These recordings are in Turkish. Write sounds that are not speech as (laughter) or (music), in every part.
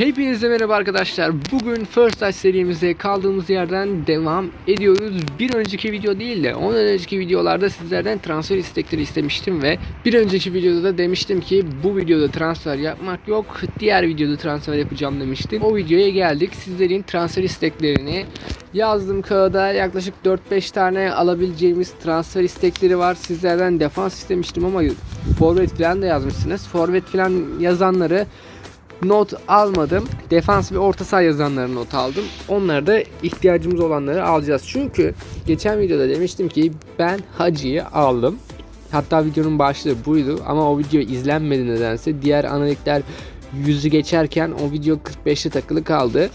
Hepinize merhaba arkadaşlar. Bugün First Touch serimize kaldığımız yerden devam ediyoruz. Bir önceki video değil de ondan önceki videolarda sizlerden transfer istekleri istemiştim ve bir önceki videoda da demiştim ki bu videoda transfer yapmak yok. Diğer videoda transfer yapacağım demiştim. O videoya geldik. Sizlerin transfer isteklerini yazdım kağıda. Yaklaşık 4-5 tane alabileceğimiz transfer istekleri var. Sizlerden defans istemiştim ama forvet falan da yazmışsınız. Forvet falan yazanları not almadım. Defans ve orta saha yazanları not aldım. Onları da ihtiyacımız olanları alacağız. Çünkü geçen videoda demiştim ki ben Hacı'yı aldım. Hatta videonun başlığı buydu ama o video izlenmedi nedense. Diğer analitikler yüzü geçerken o video 45'te takılı kaldı.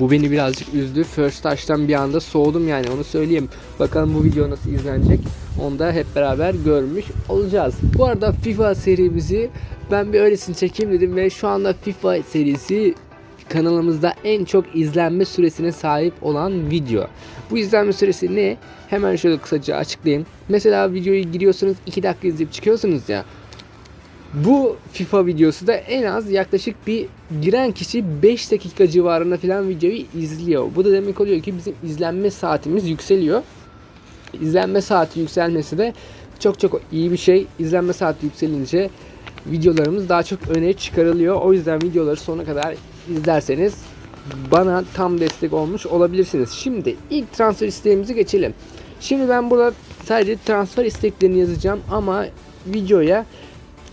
Bu beni birazcık üzdü. First Touch'tan bir anda soğudum yani onu söyleyeyim. Bakalım bu video nasıl izlenecek. Onu da hep beraber görmüş olacağız. Bu arada FIFA serimizi ben bir öylesini çekeyim dedim ve şu anda FIFA serisi kanalımızda en çok izlenme süresine sahip olan video. Bu izlenme süresi ne? Hemen şöyle kısaca açıklayayım. Mesela videoyu giriyorsunuz 2 dakika izleyip çıkıyorsunuz ya. Bu FIFA videosu da en az yaklaşık bir giren kişi 5 dakika civarında falan videoyu izliyor. Bu da demek oluyor ki bizim izlenme saatimiz yükseliyor. İzlenme saati yükselmesi de çok çok iyi bir şey. İzlenme saati yükselince videolarımız daha çok öne çıkarılıyor. O yüzden videoları sonuna kadar izlerseniz bana tam destek olmuş olabilirsiniz. Şimdi ilk transfer isteğimizi geçelim. Şimdi ben burada sadece transfer isteklerini yazacağım ama videoya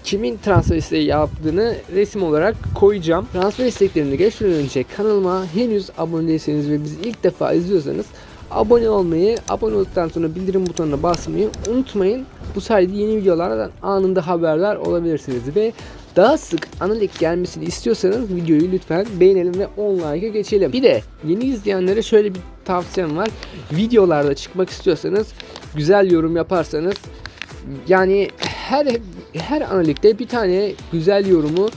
kimin transfer isteği yaptığını resim olarak koyacağım. Transfer isteklerini geçmeden önce kanalıma henüz abone değilseniz ve bizi ilk defa izliyorsanız abone olmayı, abone olduktan sonra bildirim butonuna basmayı unutmayın. Bu sayede yeni videolardan anında haberdar olabilirsiniz ve daha sık analik gelmesini istiyorsanız videoyu lütfen beğenelim ve 10 like'a geçelim. Bir de yeni izleyenlere şöyle bir tavsiyem var. Videolarda çıkmak istiyorsanız güzel yorum yaparsanız yani her her analitikte bir tane güzel yorumu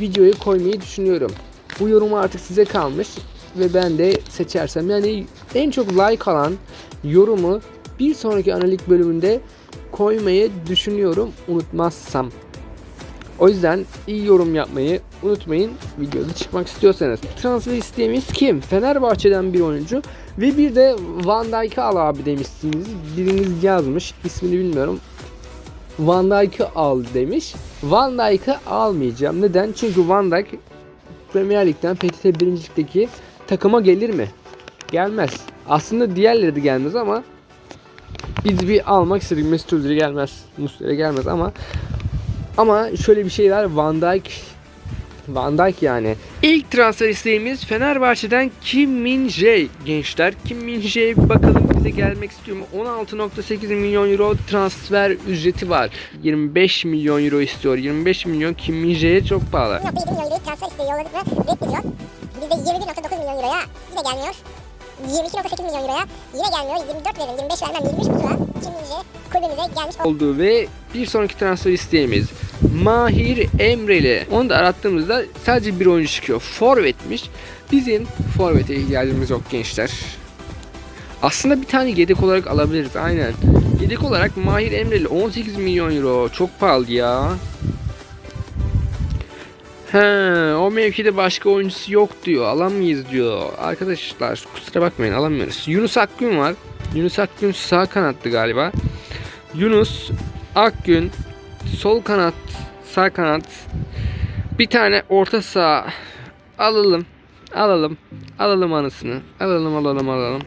videoya koymayı düşünüyorum. Bu yorumu artık size kalmış ve ben de seçersem yani en çok like alan yorumu bir sonraki analik bölümünde koymayı düşünüyorum unutmazsam. O yüzden iyi yorum yapmayı unutmayın videoda çıkmak istiyorsanız. Transfer isteğimiz kim? Fenerbahçe'den bir oyuncu ve bir de Van Dijk'ı al abi demişsiniz. Biriniz yazmış ismini bilmiyorum. Van Dijk'ı al demiş. Van Dijk'ı almayacağım. Neden? Çünkü Van Dijk Premier Lig'den PTT 1. Lig'deki takıma gelir mi? Gelmez. Aslında diğerleri de gelmez ama biz bir almak istedik. Mesut Özil gelmez. Muslera gelmez ama ama şöyle bir şey var. Van Dijk Van Dijk yani. İlk transfer isteğimiz Fenerbahçe'den Kim Min Jae gençler. Kim Min Jae bir bakalım bize gelmek istiyor mu? 16.8 milyon euro transfer ücreti var. 25 milyon euro istiyor. 25 milyon Kim Min Jae'ye çok pahalı. 1.7 milyon euroyu transfer isteği yolladık ve reddediyor. Bizde 21.9 milyon euroya yine gelmiyor. 22.8 milyon euroya yine gelmiyor. 24 verin, 25 vermem, 23 buçuğa kimlice kulübümüze gelmiş oldu ve bir sonraki transfer isteğimiz Mahir Emreli. Onu da arattığımızda sadece bir oyuncu çıkıyor. Forvetmiş. Bizim forvete ihtiyacımız yok gençler. Aslında bir tane yedek olarak alabiliriz aynen. Yedek olarak Mahir Emreli 18 milyon euro. Çok pahalı ya. He, o mevkide başka oyuncusu yok diyor. Alamayız diyor. Arkadaşlar kusura bakmayın alamıyoruz. Yunus Akgün var. Yunus Akgün sağ kanattı galiba. Yunus Akgün sol kanat, sağ kanat. Bir tane orta saha alalım. Alalım. Alalım anısını. Alalım alalım alalım.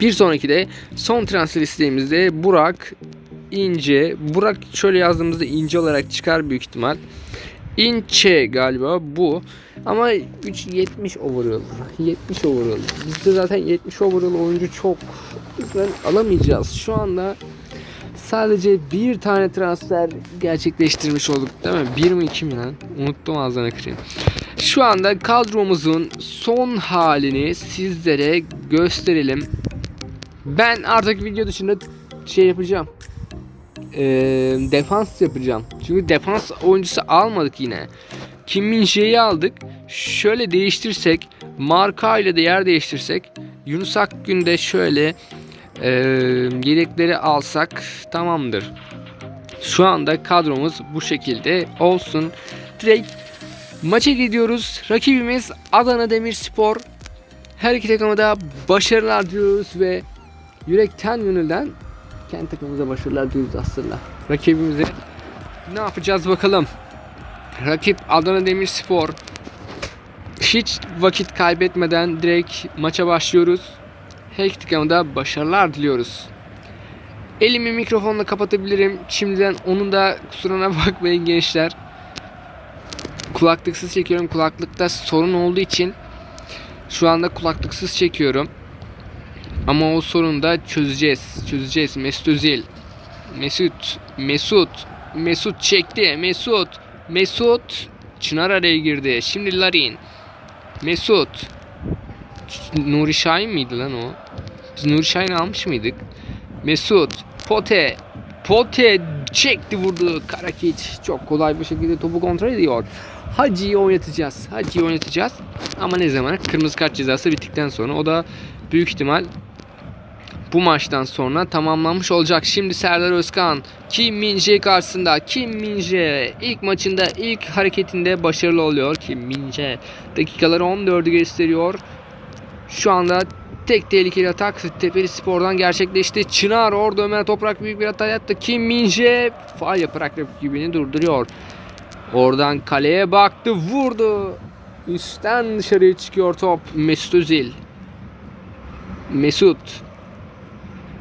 Bir sonraki de son transfer isteğimizde Burak İnce. Burak şöyle yazdığımızda İnce olarak çıkar büyük ihtimal. İnce galiba bu. Ama 3 70 overall. 70 overall. Bizde zaten 70 overall oyuncu çok. O yüzden alamayacağız. Şu anda sadece bir tane transfer gerçekleştirmiş olduk değil mi? Bir mi iki mi lan? Unuttum ağzına kırayım. Şu anda kadromuzun son halini sizlere gösterelim. Ben artık video dışında şey yapacağım. Ee, defans yapacağım. Çünkü defans oyuncusu almadık yine. Kim Min Jae'yi aldık. Şöyle değiştirsek, marka ile de yer değiştirsek, Yunus Akgün de şöyle e, yedekleri alsak tamamdır. Şu anda kadromuz bu şekilde olsun. Direkt Maça gidiyoruz. Rakibimiz Adana Demirspor. Her iki takıma da başarılar diliyoruz ve yürekten gönülden kendi takımımıza başarılar diliyoruz aslında. Rakibimize ne yapacağız bakalım. Rakip Adana Demirspor. Hiç vakit kaybetmeden direkt maça başlıyoruz. Her iki takıma da başarılar diliyoruz. Elimi mikrofonla kapatabilirim. Şimdiden onun da kusuruna (laughs) bakmayın gençler. Kulaklıksız çekiyorum. Kulaklıkta sorun olduğu için şu anda kulaklıksız çekiyorum. Ama o sorunu da çözeceğiz. Çözeceğiz. Mesut Özil. Mesut. Mesut. Mesut çekti. Mesut. Mesut. Çınar araya girdi. Şimdi Larin. Mesut. Nuri Şahin miydi lan o? Biz Nuri Şahin almış mıydık? Mesut. Pote. Pote çekti vurdu. Karakiç çok kolay bir şekilde topu kontrol ediyor. Hacı'yı oynatacağız. Hacı'yı oynatacağız. Ama ne zaman? Kırmızı kart cezası bittikten sonra. O da büyük ihtimal bu maçtan sonra tamamlanmış olacak. Şimdi Serdar Özkan Kim Min-jae karşısında Kim Min-jae ilk maçında ilk hareketinde başarılı oluyor. Kim Min-jae dakikaları 14'ü gösteriyor. Şu anda tek tehlikeli atak Tepeli Spor'dan gerçekleşti. Çınar orada Ömer Toprak büyük bir hata yaptı. Kim Min-jae faal yaparak rakibini durduruyor. Oradan kaleye baktı vurdu. Üstten dışarıya çıkıyor top. Mesut Özil. Mesut.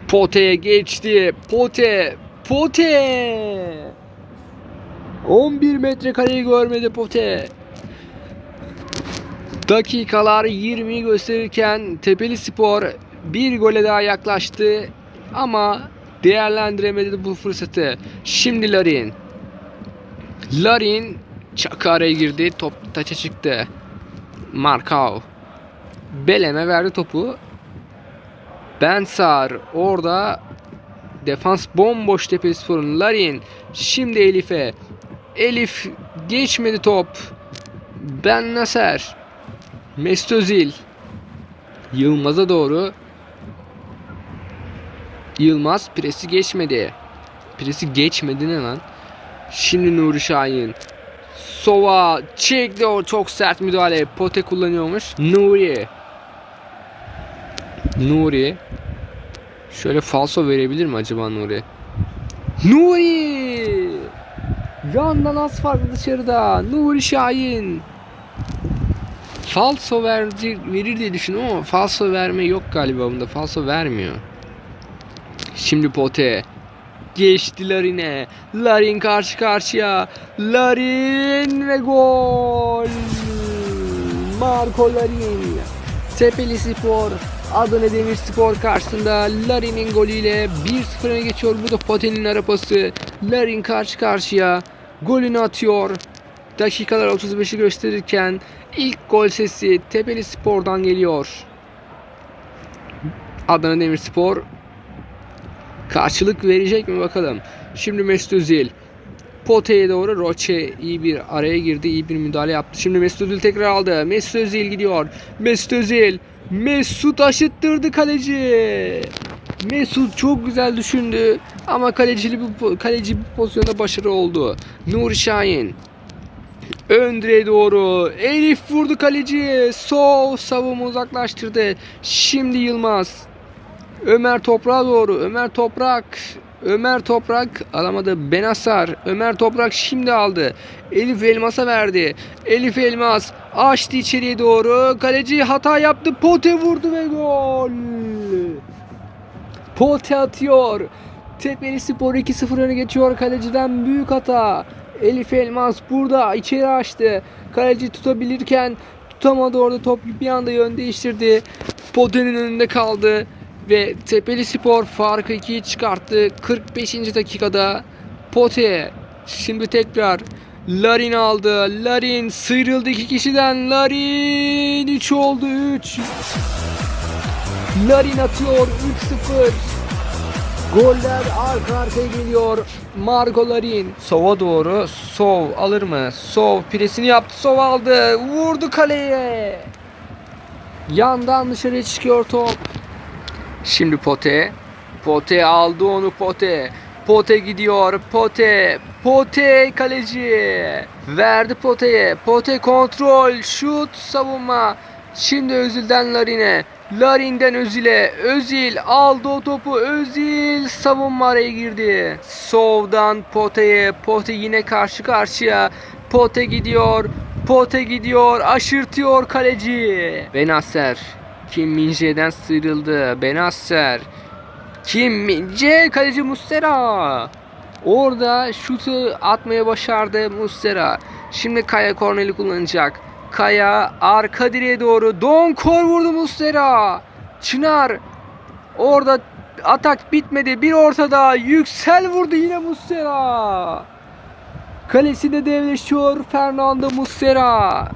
Pote'ye geçti. Pote. Pote. 11 metre kareyi görmedi Pote. Dakikalar 20'yi gösterirken Tepeli Spor bir gole daha yaklaştı ama değerlendiremedi bu fırsatı. Şimdi Larin. Larin çaka araya girdi. Top taça çıktı. Markov. Belem'e verdi topu. Bensar orada defans bomboş Tepelispor'un Larin şimdi Elif'e. Elif geçmedi top. Ben Naser. Mesut Yılmaz'a doğru. Yılmaz presi geçmedi. Presi geçmedi ne lan? Şimdi Nuri Şahin. Sova çekti o çok sert müdahale. Pote kullanıyormuş. Nuri Nuri Şöyle falso verebilir mi acaba Nuri? Nuri! Yandan az farklı dışarıda. Nuri Şahin. Falso verdi, verir diye düşündüm ama falso verme yok galiba bunda. Falso vermiyor. Şimdi Pote. Geçti Larin'e. Larin karşı karşıya. Larin ve gol. Marco Larin. Tepeli Spor Adana Demirspor karşısında Larin'in golüyle 1-0 öne geçiyor. Bu da Pote'nin arapası. Larin karşı karşıya golünü atıyor. Dakikalar 35'i gösterirken ilk gol sesi Tepeli Spor'dan geliyor. Adana Demirspor karşılık verecek mi bakalım. Şimdi Mesut Özil Pote'ye doğru Roche iyi bir araya girdi. iyi bir müdahale yaptı. Şimdi Mesut Özil tekrar aldı. Mesut Özil gidiyor. Mesut Özil. Mesut aşıttırdı kaleci. Mesut çok güzel düşündü. Ama kalecili bu kaleci bu pozisyonda başarı oldu. Nuri Şahin. Ön doğru. Elif vurdu kaleci. Sol savunma uzaklaştırdı. Şimdi Yılmaz. Ömer Toprak'a doğru. Ömer Toprak. Ömer Toprak alamadı. Benasar. Ömer Toprak şimdi aldı. Elif Elmas'a verdi. Elif Elmas açtı içeriye doğru. Kaleci hata yaptı. Pote vurdu ve gol. Pote atıyor. Tepeli Spor 2-0 öne geçiyor. Kaleciden büyük hata. Elif Elmas burada içeri açtı. Kaleci tutabilirken tutamadı orada top bir anda yön değiştirdi. Pote'nin önünde kaldı ve Tepeli Spor farkı 2'ye çıkarttı. 45. dakikada Pote şimdi tekrar Larin aldı. Larin sıyrıldı iki kişiden. Larin 3 oldu 3. Larin atıyor 3-0. Goller arka arkaya geliyor. Marco Larin. Sova doğru. Sov alır mı? Sov presini yaptı. Sov aldı. Vurdu kaleye. Yandan dışarıya çıkıyor top. Şimdi Pote. Pote aldı onu Pote. Pote gidiyor. Pote. Pote kaleci. Verdi Pote'ye. Pote kontrol. Şut savunma. Şimdi Özil'den Larin'e. Larin'den Özil'e. Özil aldı o topu. Özil savunma araya girdi. Sov'dan Pote'ye. Pote yine karşı karşıya. Pote gidiyor. Pote gidiyor. Aşırtıyor kaleci. Benasser. Kim Minje'den sıyrıldı. Benasser. Kim Minje kaleci Mustera. Orada şutu atmaya başardı Mustera. Şimdi Kaya korneli kullanacak. Kaya arka direğe doğru. Donkor vurdu Mustera. Çınar. Orada atak bitmedi. Bir ortada. Yüksel vurdu yine Mustera. Kalesinde devleşiyor Fernando Muslera.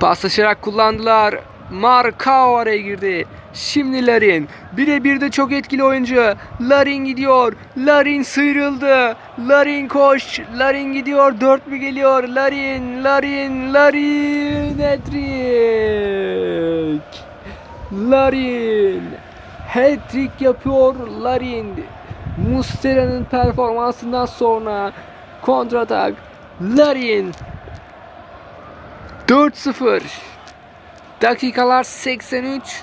Paslaşarak kullandılar. Marcao araya girdi. Şimdi Larin. Birebir de çok etkili oyuncu. Larin gidiyor. Larin sıyrıldı. Larin koş. Larin gidiyor. Dört mü geliyor? Larin. Larin. Larin. Hat-trick. Larin. Hat-trick yapıyor Larin. Mustera'nın performansından sonra kontratak. Larin 4-0. Dakikalar 83.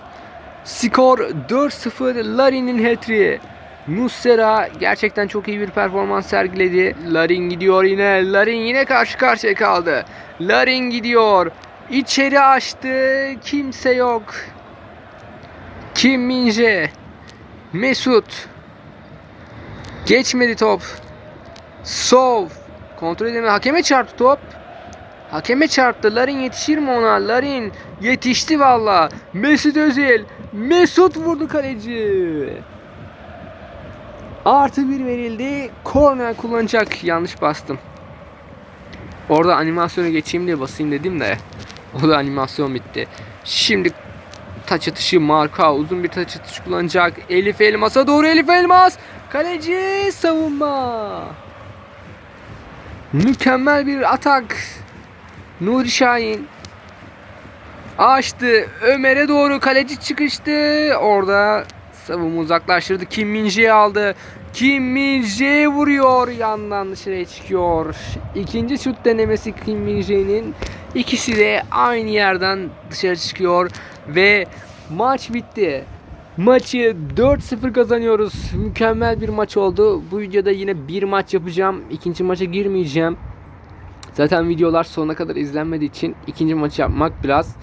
Skor 4-0. Larin'in hat-trick'i. Muslera gerçekten çok iyi bir performans sergiledi. Larin gidiyor yine. Larin yine karşı karşıya kaldı. Larin gidiyor. İçeri açtı. Kimse yok. Kim Minje. Mesut. Geçmedi top. Sov. Kontrol edemedi. Hakeme çarptı top. Hakeme çarptı. Larin yetişir mi ona? Larin yetişti valla. Mesut Özil. Mesut vurdu kaleci. Artı bir verildi. Korner kullanacak. Yanlış bastım. Orada animasyona geçeyim diye basayım dedim de. O da animasyon bitti. Şimdi taç atışı marka uzun bir taç atışı kullanacak. Elif Elmas'a doğru Elif Elmas. Kaleci savunma. Mükemmel bir atak. Nuri Şahin açtı. Ömer'e doğru kaleci çıkıştı. Orada savunma uzaklaştırdı. Kim Minje'yi aldı. Kim Minje vuruyor. Yandan dışarıya çıkıyor. İkinci şut denemesi Kim Minje'nin. İkisi de aynı yerden dışarı çıkıyor. Ve maç bitti. Maçı 4-0 kazanıyoruz. Mükemmel bir maç oldu. Bu videoda yine bir maç yapacağım. İkinci maça girmeyeceğim. Zaten videolar sonuna kadar izlenmediği için ikinci maç yapmak biraz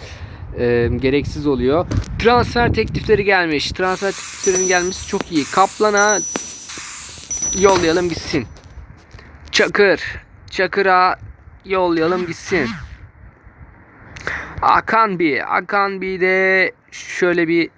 e, gereksiz oluyor. Transfer teklifleri gelmiş. Transfer tekliflerinin gelmesi çok iyi. Kaplan'a yollayalım gitsin. Çakır. Çakır'a yollayalım gitsin. Akanbi. Akanbi de şöyle bir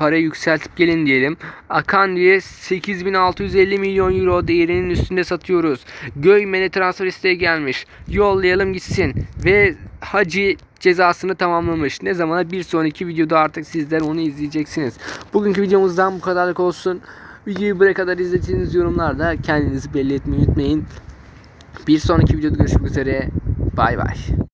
para yükseltip gelin diyelim. Akandi'ye 8650 milyon euro değerinin üstünde satıyoruz. Göymen'e transfer isteği gelmiş. Yollayalım gitsin. Ve Hacı cezasını tamamlamış. Ne zamana? Bir sonraki videoda artık sizler onu izleyeceksiniz. Bugünkü videomuzdan bu kadarlık olsun. Videoyu buraya kadar izlediğiniz yorumlarda kendinizi belli etmeyi unutmayın. Bir sonraki videoda görüşmek üzere. Bay bay.